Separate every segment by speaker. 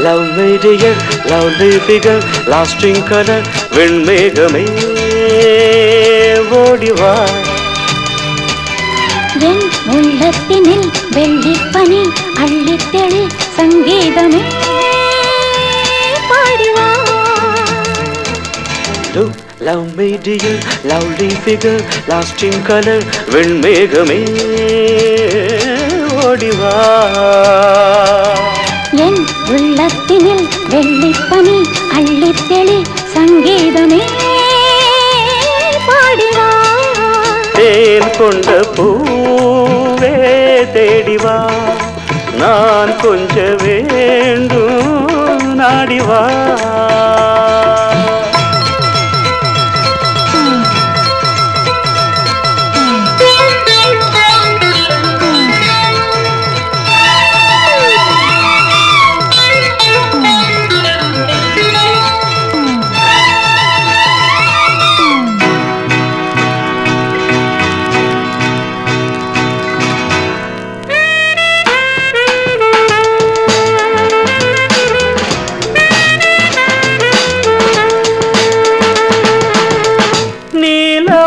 Speaker 1: Love me dear lovely figure lasting colour வெண்மேகமே ஓடிவா
Speaker 2: என் உள்ளத்தினில் வெள்ளிப்பனி அள்ளித்தெளி சங்கீதமே பாடிவா
Speaker 1: love me dear lovely figure lasting colour வெண்மேகமே ஓடிவா
Speaker 2: உள்ளத்தினில் வெள்ளிப்பனி அள்ளித்தெளி சங்கீதமே பாடிவா.
Speaker 1: தேன் கொண்ட பூவே தேடிவா. நான் கொஞ்ச வேண்டும் நாடிவா.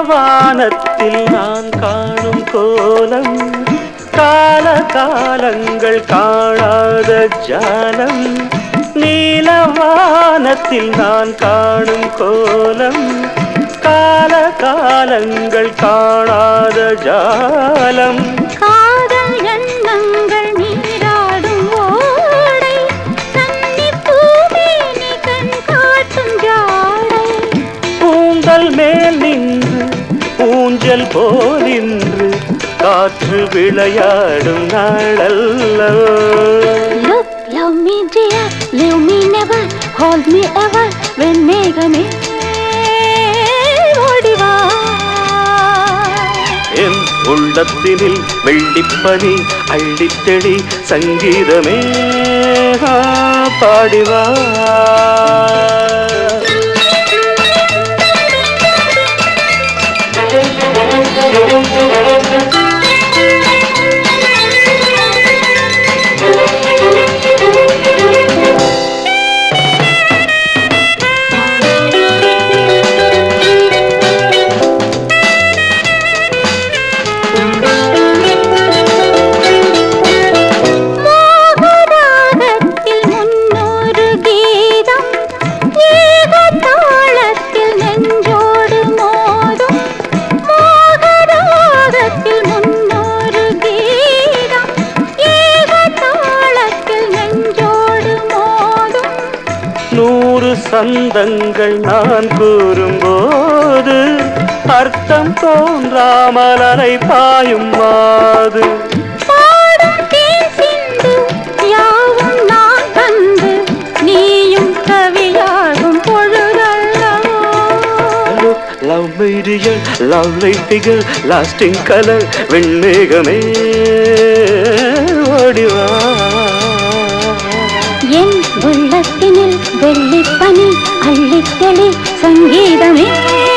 Speaker 1: வானத்தில் நான் காணும் கோலம் கால காலங்கள் காணாத ஜாலம். நீல வானத்தில் நான் காணும் கோலம் கால காலங்கள் காணாத ஜாலம். ஊஞ்சல் போலின்று காற்று விளையாடும்
Speaker 2: Look, love me dear, leave me never, hold me ever, வெண்மேகமே ஓடிவா
Speaker 1: என் உள்ளத்தினில் வெள்ளிப்பனி அள்ளித்தெளி சங்கீதமே பாடிவா சந்தங்கள் நான் கூறும்போது அர்த்தம் தோன்றாமல் அலை பாயும் மாது. Love me dear lovely figure lasting colour வெண்மேகமே ஓடிவா.
Speaker 2: உள்ளத்தினில் வெள்ளிப்பனி அள்ளித்தெளி